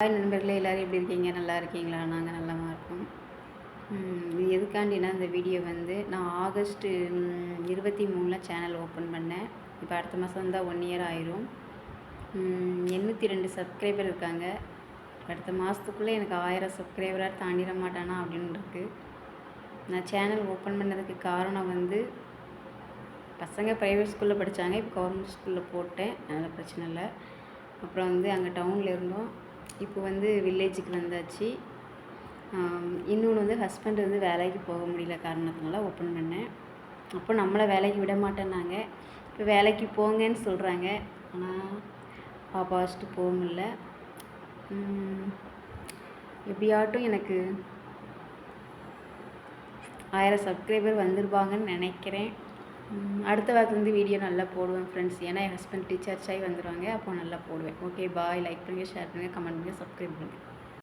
Hi நண்பர்களே எல்லோரும் எப்படி இருக்கீங்க? நல்லா இருக்கீங்களா? நாங்கள் நல்லமாக இருக்கோம். இது எதுக்காண்டினா இந்த வீடியோ வந்து நான் ஆகஸ்ட்டு இருபத்தி மூணில் சேனல் ஓப்பன் பண்ணேன். இப்போ அடுத்த மாதம் தான் ஒன் இயர் ஆயிரும். எண்ணூற்றி ரெண்டு சப்ஸ்கிரைபர் இருக்காங்க. அடுத்த மாதத்துக்குள்ளே எனக்கு ஆயிரம் சப்ஸ்கிரைபராக தாண்டிட மாட்டானா அப்படின்னு இருக்குது நான் சேனல் ஓப்பன் பண்ணதுக்கு காரணம் வந்து பசங்க ப்ரைவேட் ஸ்கூலில் படித்தாங்க இப்போ கவர்மெண்ட் ஸ்கூலில் போட்டேன். அதனால் பிரச்சனை இல்லை. அப்புறம் வந்து அங்கே டவுனில் இருந்தோம். இப்போ வந்து வில்லேஜுக்கு வந்தாச்சு. இன்னொன்று வந்து ஹஸ்பண்ட் வந்து வேலைக்கு போக முடியல காரணத்தினால ஓப்பன் பண்ணேன். அப்போ நம்மளை வேலைக்கு விட மாட்டேன்னாங்க. இப்போ வேலைக்கு போங்கன்னு சொல்கிறாங்க ஆனால் பாப்பா வச்சுட்டு போக முடியல. எப்படியாட்டும் எனக்கு ஆயிரம் சப்ஸ்கிரைபர் வந்துருப்பாங்கன்னு நினைக்கிறேன். அடுத்த வாரத்துல இருந்து வீடியோ நல்லா போடுவேன் ஃப்ரெண்ட்ஸ் ஏன்னா என் ஹஸ்பண்ட் டீச்சர்ஸ் ஆகி வந்துடுவாங்க அப்போ நல்லா போடுவேன். ஓகே பாய் லைக் பண்ணுங்கள் ஷேர் பண்ணுங்கள் கமெண்ட் பண்ணுங்கள் சப்ஸ்கிரைப் பண்ணுங்கள்